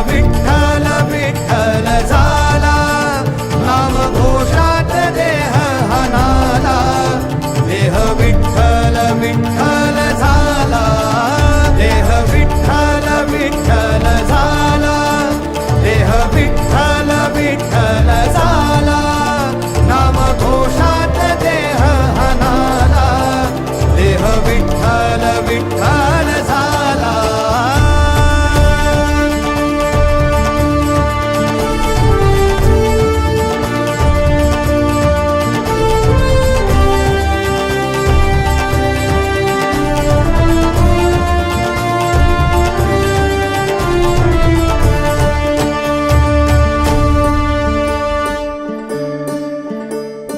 Avec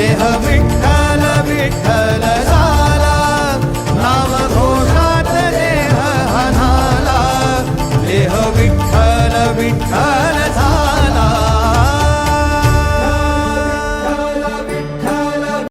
देह विठ्ठल विठ्ठल